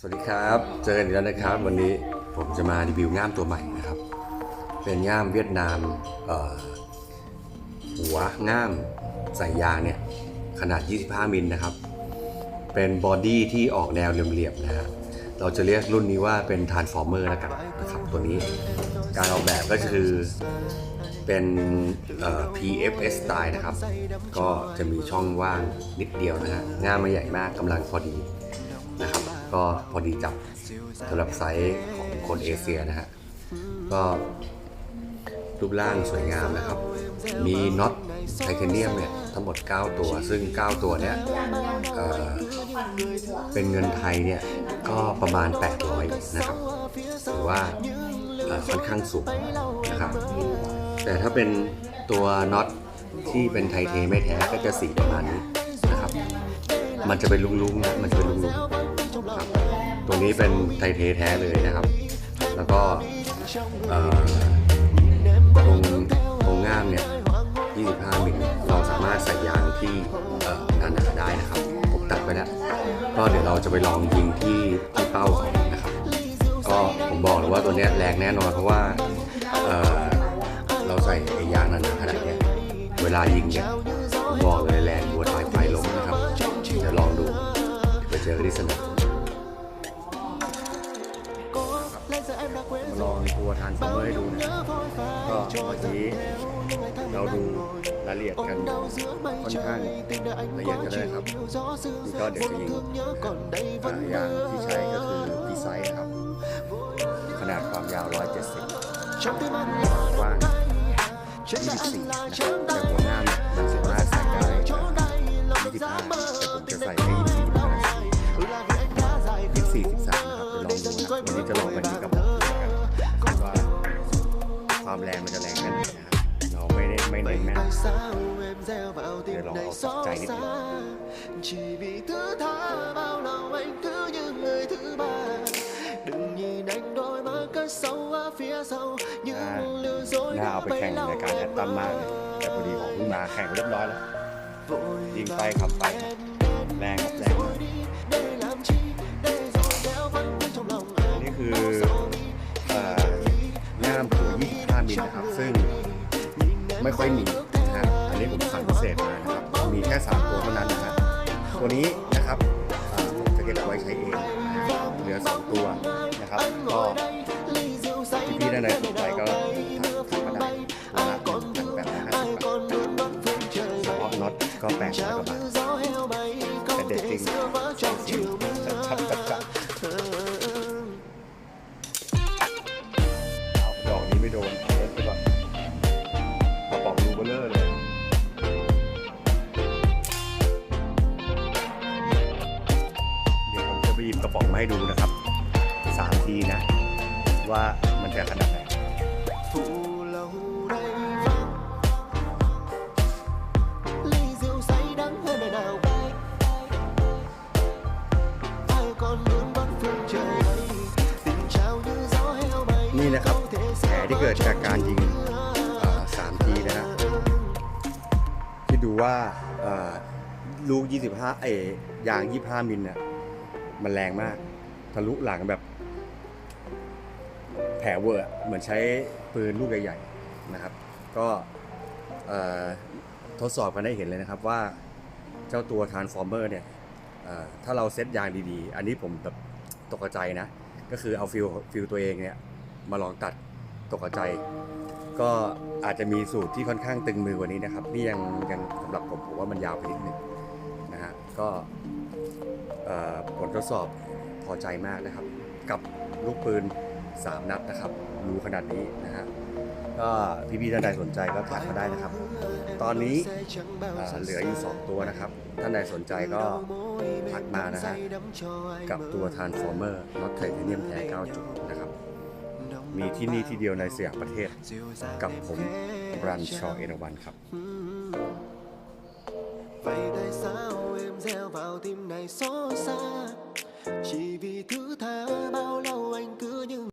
สวัสดีครับ เจอกันอีกแล้วนะครับ วันนี้ผมจะมารีวิวง่ามตัวใหม่นะครับ เป็นง่ามเวียดนามหัวง่ามใส่ยางเนี่ยขนาด 25 มิลนะครับ เป็นบอดี้ที่ออกแนวเหลี่ยมๆนะฮะเราจะเรียกรุ่นนี้ว่าเป็นท r านฟอร์เมอร์แล้วกันนะครับตัวนี้ การออกแบบก็คือเป็น PFS style นะครับ ก็จะมีช่องว่างนิดเดียวนะฮะง่ามไม่ใหญ่มากกำลังพอดี ก็พอดีจับสำหรับไซส์ของคนเอเชียนะฮะ ก็รูปร่างสวยงามนะครับ มีน็อตไทเทเนียมเนี่ยทั้งหมด 9 ตัว ซึ่ง 9 ตัวเนี่ยเเป็นเงินไทยเนี่ยก็ประมาณ 800 นะครับหรือว่าค่อนข้างสูงนะครับ แต่ถ้าเป็นตัวน็อตที่เป็นไทเทไม่แท้ก็จะสีประมาณนี้นะครับ มันจะเป็นลุงๆนะมันจะเป็นลุงๆ ครับ ตรงนี้เป็นไทเทแท้เลยนะครับ แล้วก็ตรงตรงง่ามเนี่ย 25มิลเราสามารถใส่ยางที่หนาๆได้นะครับผมตัดไปแล้ว ก็เดี๋ยวเราจะไปลองยิงที่ที่เป้าก่อนนะครับ ก็ผมบอกเลยว่าตัวเนี้ยแรงแน่นอนเพราะว่าเเราใส่ยางหนาๆขนาดเนี้ยเวลายิงเนี่ยผมบอกเลยแรงวัวตายไฟล้มนะครับ เดี๋ยวลองดูไปเจอกันที่สนาม มาลองตัวทานฟอร์เมอร์ให้ดูนะก็เมื่อกี้เราดูรายละเอียดกันค่อนข้างละเอียดกันเลยครับนี่ก็เดี๋ยวจะยิงอ่ายางที่ใช้ก็คือพีไซส์ครับ ขนาดความยาว 170ความกว้าง24นะครับแต่หัวหน้าเนี่ยมันสามารถใส่ได้เอ่อ25แต่ผมจะใส่ให้ ไม่เน้นแม่นเดี๋ยวลองเอาสักใจนิดนึง chỉ vì thứ tha bao lâu anh cứ như người thứ ba đừng nhìn anh đôi mắt cất sâu ở phía sau những น่า lừa dối น่า đã เอาไป bấy แข่ง lâu ในการแอดตัมมากเลยแต่พอดีของเพิ่งมาแข่งไปเรียบร้อยแล้วยิงไปขับไปแรงครับแรงมาก để làm chi để rồi đeo vẫn trong lòng อัน anh นี้คือเอ่อง่ามหัว25มิลนะครับ ซึ่งไม่ค่อยมี นนี้ผมสั่งพิเศษมานะครับ มีแค่ 3 ตัวเท่านั้นนะฮะตัวนี้นะครับผมจะเก็บเอาไว้ใช้เองเหลือ 2 ตัวนะครับ ก็พี่ๆด้านในสนใจก็ทักทักมาได้ตัวละ1,850บาทเฉพาะน็อตก็800กว่าบาทแต่เด็ดจริงจัดชัดจัดจัดเอาดอกนี้ไม่โดน ระป๋องมาให้ดูนะครับสามทีนะ ว่ามันจะขนาดไหนนี่นะครับแผลที่เกิดจากการยิงสามทีนะฮะที่ดูว่าลูก 25 เอยาง 25 มิลเนี่ย มันแรงมาก ทะลุหลังแบบ แผลเวอร์เหมือนใช้ปืนลูกใหญ่ๆนะครับ ก็ทดสอบกันได้เห็นเลยนะครับว่าเจ้าตัว Transformer เนี่ยถ้าเราเซตยางดีๆ อันนี้ผมแบบตกใจนะ ก็คือเอาฟิลฟิลตัวเองเนี่ยมาลองตัดตกใจ ก็อาจจะมีสูตรที่ค่อนข้างตึงมือกว่านี้นะครับ นี่ยังยังสำหรับผมผมว่ามันยาวไปนิดนึงนะฮะก็ ผลทดสอบพอใจมากนะครับ กับลูกปืน 3 นัดนะครับรูขนาดนี้นะฮะก็พี่ๆท่านใดสนใจก็ทักมาได้นะครับ ตอนนี้เหลืออยู่ 2 ตัวนะครับ ท่านใดสนใจก็ทักมานะฮะกับตัว Transformer น็อตไทเทเนียมแท้9จุดนะครับมีที่นี่ที่เดียวในสยามประเทศ กับผมรันชอเอราวันครับ vào tim này xót xa. Chỉ vì thứ tha bao lâu anh cứ như